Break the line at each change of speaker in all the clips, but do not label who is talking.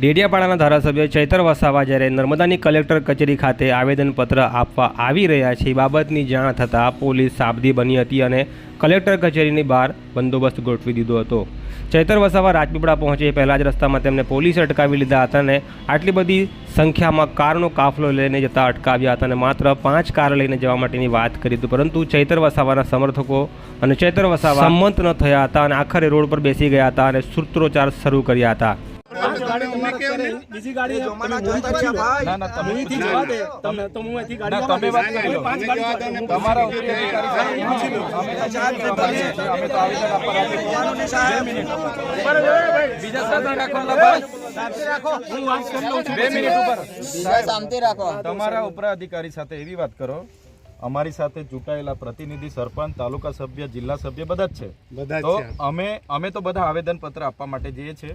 ડેડિયાપાડાના ધારાસભ્ય ચૈતર વસાવા જ્યારે નર્મદાની કલેક્ટર કચેરી ખાતે આવેદનપત્ર આપવા આવી રહ્યા છે, એ બાબતની જાણ થતાં પોલીસ સાબદી બની હતી અને કલેક્ટર કચેરીની બહાર બંદોબસ્ત ગોઠવી દીધો હતો. ચૈતર વસાવા રાજપીપળા પહોંચે પહેલાં જ રસ્તામાં તેમને પોલીસે અટકાવી લીધા હતા અને આટલી બધી સંખ્યામાં કારનો કાફલો લઈને જતા અટકાવ્યા હતા અને માત્ર પાંચ કાર લઈને જવા માટેની વાત કરી હતી, પરંતુ ચૈતર વસાવાના સમર્થકો અને ચૈતર વસાવા સંમત ન થયા હતા અને આખરે રોડ પર બેસી ગયા હતા અને સૂત્રોચ્ચાર શરૂ કર્યા હતા.
બીજી ગાડી
ના, ના, તમે-
અહીંથી જવા દે તમે તો હું અહીંથી ગાડી
તમે વાત કરી
પાંચ ગાડી
તમારા ઉપરી અમે તો. બીજા સાથે રાખો ને બસ.
હું વાત કરી લઉં છું.
બે મિનિટ ઉપર.
શાંતિ રાખો.
તમારા ઉપરા અધિકારી સાથે એવી વાત કરો. અમારી સાથે ચૂંટાયેલા પ્રતિનિધિ સરપંચ તાલુકા સભ્ય જિલ્લા સભ્ય બધા જ છે. તો અમે અમે તો બધા આવેદન પત્ર આપવા માટે જઈએ છીએ.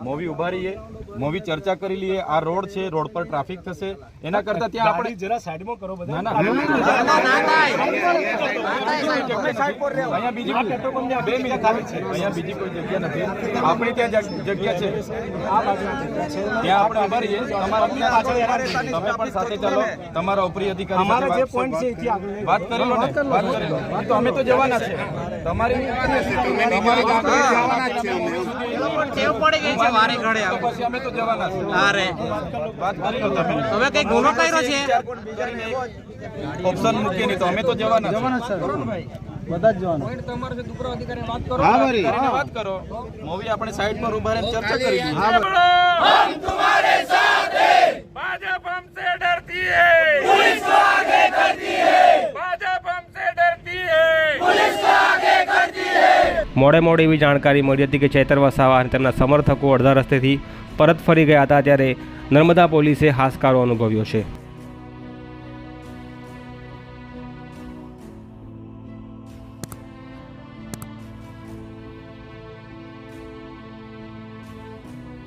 મોવી ઊભા રહીએ મોવી ચર્ચા કરી લઈએ આ રોડ છે રોડ પર ટ્રાફિક થશે એના કરતા ત્યાં આપણે
જરા સાઈડમાં કરો બધા
ના ના અહીંયા બીજી બે મિનિટ ખાલી છે અહીંયા બીજી કોઈ જગ્યા નથી આપણી ત્યાં જગ્યા છે ત્યાં આપણે ઊભા રહીએ તમારા તમે પણ સાથે ચાલો તમારા ઉપરી અધિકારી
અમારા જે પોઈન્ટ છે આગળ
વાત કરી લો ને વાત કરી લો તો અમે તો જવાના છે તમારી તમારી
ટેવ પડી ગઈ છે એટલે ઘડે
આવે પછી અમે તો જવાના છે
હવે કઈ ગુનો કર્યો છે
ઓપ્શન મૂકીને તો અમે તો જવાના જવાના છે બધા જ જવાના તમારે છે દુપરા અધિકારી વાત કરો હા મારી વાત
કરો મૂવી આપણે સાઈડ પર ઊભા રહીને ચર્ચા કરી હા હમ તુમારે સાથ ભાજપ હમસે ડરતી હૈ પુલિસ
મોડે મોડે એવી જાણકારી મળી હતી કે ચેતર વસાવા અને તેમના સમર્થકો અડધા રસ્તેથી પરત ફરી ગયા હતા, ત્યારે નર્મદા પોલીસે હાશકારો અનુભવ્યો છે.